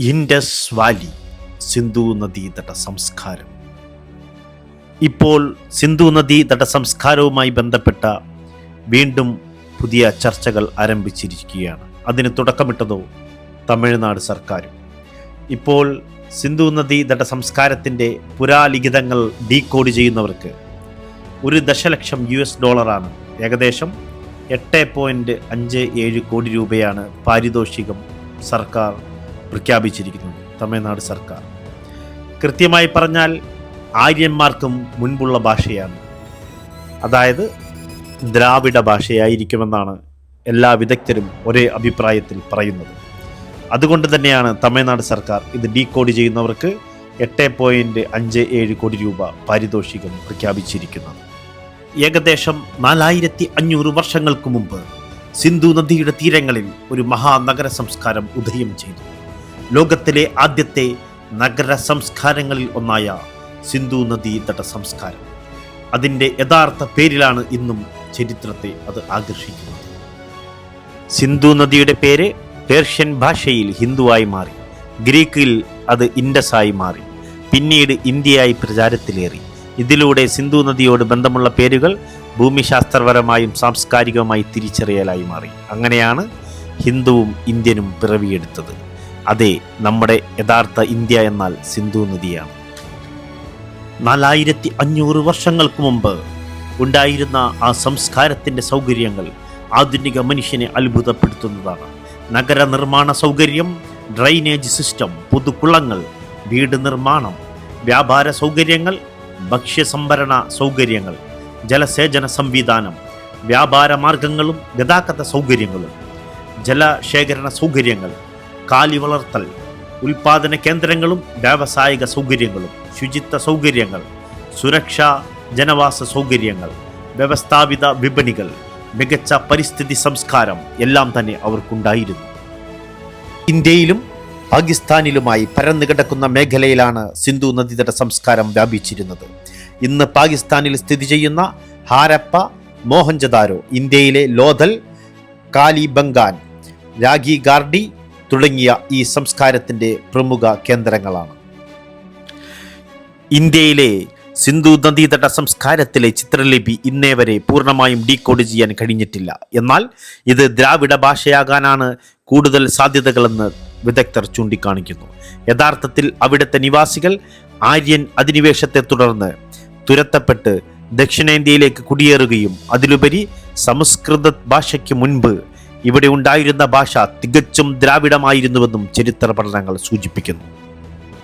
Indus Valley Sindhu നദീതട സംസ്കാരം. ഇപ്പോൾ സിന്ധു നദീതട സംസ്കാരവുമായി ബന്ധപ്പെട്ട വീണ്ടും പുതിയ ചർച്ചകൾ ആരംഭിച്ചിരിക്കുകയാണ്. അതിന് തുടക്കമിട്ടതോ തമിഴ്നാട് സർക്കാരും. ഇപ്പോൾ സിന്ധു നദീതട സംസ്കാരത്തിന്റെ പുരാലിഖിതങ്ങൾ ഡീകോഡ് ചെയ്യുന്നവർക്ക് ഒരു ദശലക്ഷം യു എസ് ഡോളറാണ് ഏകദേശം എട്ട് പോയിന്റ് അഞ്ച് ഏഴ് കോടി രൂപയാണ് പാരിതോഷികം സർക്കാർ പ്രഖ്യാപിച്ചിരിക്കുന്നത് തമിഴ്നാട് സർക്കാർ. കൃത്യമായി പറഞ്ഞാൽ ആര്യന്മാർക്കും മുൻപുള്ള ഭാഷയാണ്. അതായത് ദ്രാവിഡ ഭാഷയായിരിക്കുമെന്നാണ് എല്ലാ വിദഗ്ധരും ഒരേ അഭിപ്രായത്തിൽ പറയുന്നത്. അതുകൊണ്ട് തന്നെയാണ് തമിഴ്നാട് സർക്കാർ ഇത് ഡീകോഡ് ചെയ്യുന്നവർക്ക് എട്ട് പോയിന്റ് അഞ്ച് ഏഴ് കോടി രൂപ പാരിതോഷികം പ്രഖ്യാപിച്ചിരിക്കുന്നത്. ഏകദേശം നാലായിരത്തി അഞ്ഞൂറ് വർഷങ്ങൾക്ക് മുമ്പ് സിന്ധു നദിയുടെ തീരങ്ങളിൽ ഒരു മഹാനഗര സംസ്കാരം ഉദയം ചെയ്തു. ലോകത്തിലെ ആദ്യത്തെ നഗര സംസ്കാരങ്ങളിൽ ഒന്നായ സിന്ധു നദീ തട സംസ്കാരം. അതിന്റെ യഥാർത്ഥ പേരിലാണ് ഇന്നും ചരിത്രത്തെ അത് ആകർഷിക്കുന്നത്. സിന്ധു നദിയുടെ പേര് പേർഷ്യൻ ഭാഷയിൽ ഹിന്ദുവായി മാറി ഗ്രീക്കിൽ അത് ഇൻഡസായി മാറി പിന്നീട് ഇന്ത്യയായി പ്രചാരത്തിലേറി. ഇതിലൂടെ സിന്ധു നദിയോട് ബന്ധമുള്ള പേരുകൾ ഭൂമിശാസ്ത്രപരമായും സാംസ്കാരികമായി തിരിച്ചറിയലായി മാറി. അങ്ങനെയാണ് ഹിന്ദുവും ഇന്ത്യനും പിറവിയെടുത്തത്. അതെ നമ്മുടെ യഥാർത്ഥ ഇന്ത്യ എന്നാൽ സിന്ധു നദിയാണ്. നാലായിരത്തി അഞ്ഞൂറ് വർഷങ്ങൾക്ക് മുമ്പ് ഉണ്ടായിരുന്ന ആ സംസ്കാരത്തിന്റെ സൗകര്യങ്ങൾ ആധുനിക മനുഷ്യനെ അത്ഭുതപ്പെടുത്തുന്നതാണ്. നഗര നിർമ്മാണ സൗകര്യം ഡ്രൈനേജ് സിസ്റ്റം പുതുക്കുളങ്ങൾ വീട് നിർമ്മാണം വ്യാപാര സൗകര്യങ്ങൾ ഭക്ഷ്യസംഭരണ സൗകര്യങ്ങൾ ജലസേചന സംവിധാനം വ്യാപാര മാർഗങ്ങളും ഗതാഗത സൗകര്യങ്ങളും ജലശേഖരണ സൗകര്യങ്ങൾ കാലി വളർത്തൽ ഉൽപാദന കേന്ദ്രങ്ങളും വ്യാവസായിക സൗകര്യങ്ങളും ശുചിത്വ സൗകര്യങ്ങൾ സുരക്ഷ ജനവാസ സൗകര്യങ്ങൾ വ്യവസ്ഥാപിത വിപണികൾ മികച്ച പരിസ്ഥിതി സംസ്കാരം എല്ലാം തന്നെ അവർക്കുണ്ടായിരുന്നു. ഇന്ത്യയിലും പാകിസ്ഥാനിലുമായി പരന്നു കിടക്കുന്ന മേഖലയിലാണ് സിന്ധു നദീതട സംസ്കാരം വ്യാപിച്ചിരുന്നത്. ഇന്ന് പാകിസ്ഥാനിൽ സ്ഥിതി ചെയ്യുന്ന ഹാരപ്പ മോഹൻജദാരോ ഇന്ത്യയിലെ ലോഥൽ കാലിബംഗാൻ രാഗി ഗാർഡി തുടങ്ങിയ ഈ സംസ്കാരത്തിന്റെ പ്രമുഖ കേന്ദ്രങ്ങളാണ്. ഇന്ത്യയിലെ സിന്ധു നദീതട സംസ്കാരത്തിലെ ചിത്രലിപി ഇന്നേ വരെ പൂർണമായും ഡീകോഡ് ചെയ്യാൻ കഴിഞ്ഞിട്ടില്ല. എന്നാൽ ഇത് ദ്രാവിഡ ഭാഷയാകാനാണ് കൂടുതൽ സാധ്യതകളെന്ന് വിദഗ്ധർ ചൂണ്ടിക്കാണിക്കുന്നു. യഥാർത്ഥത്തിൽ അവിടുത്തെ നിവാസികൾ ആര്യൻ അധിനിവേശത്തെ തുടർന്ന് തുരത്തപ്പെട്ട് ദക്ഷിണേന്ത്യയിലേക്ക് കുടിയേറുകയും അതിലുപരി സംസ്കൃത ഭാഷയ്ക്ക് മുൻപ് ഇവിടെ ഉണ്ടായിരുന്ന ഭാഷ തികച്ചും ദ്രാവിഡമായിരുന്നുവെന്നും ചരിത്ര പഠനങ്ങൾ സൂചിപ്പിക്കുന്നു.